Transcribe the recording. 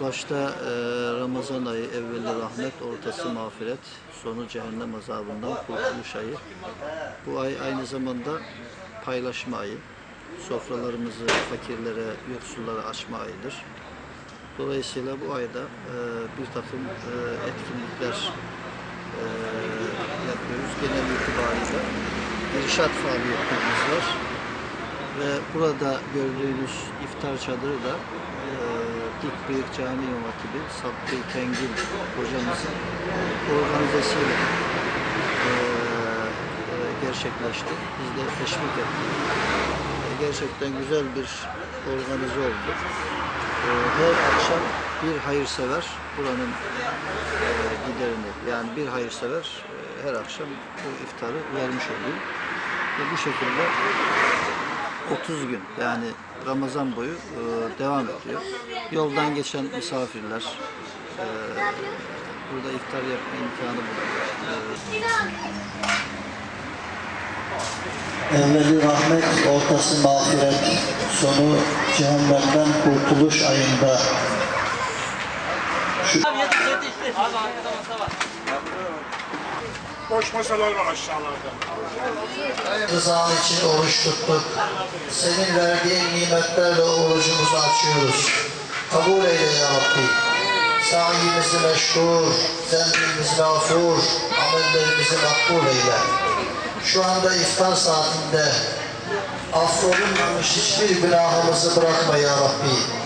başta e, Ramazan ayı, evveli rahmet, ortası mağfiret, sonu cehennem azabından kurtuluş ayı. Bu ay aynı zamanda paylaşma ayı. Sofralarımızı fakirlere, yoksullara açma ayıdır. Dolayısıyla bu ayda e, bir takım e, etkinlikler e, yapıyoruz. Genel itibariyle irşat faaliyetlerimiz var. Ve burada gördüğünüz iftar çadırı da e, Dik Büyük Cami İmam Hatibi Sabbı Tengil hocamızın e, e, gerçekleşti. Biz de teşvik ettik. E, gerçekten güzel bir organize oldu. E, her akşam bir hayırsever buranın e, giderini yani bir hayırsever e, her akşam bu iftarı vermiş oluyor. Ve bu şekilde 30 gün yani Ramazan boyu e, devam ediyor. Yoldan geçen misafirler e, burada iftar yapma imkanı buluyor. Evveli rahmet, ortası mağfiret, sonu cehennemden kurtuluş ayında. Şu Abi yetiş yetiş. Abi arkada masa. Boş masalar var aşağılarda. rızan için oruç tuttuk. Senin verdiğin nimetlerle orucumuzu açıyoruz. Kabul eyle ya Rabbi. Sayimizi meşgul, zembimizi mağfur, amellerimizi makbul eyle. Şu anda iftar saatinde affolunmamış hiçbir günahımızı bırakma ya Rabbi.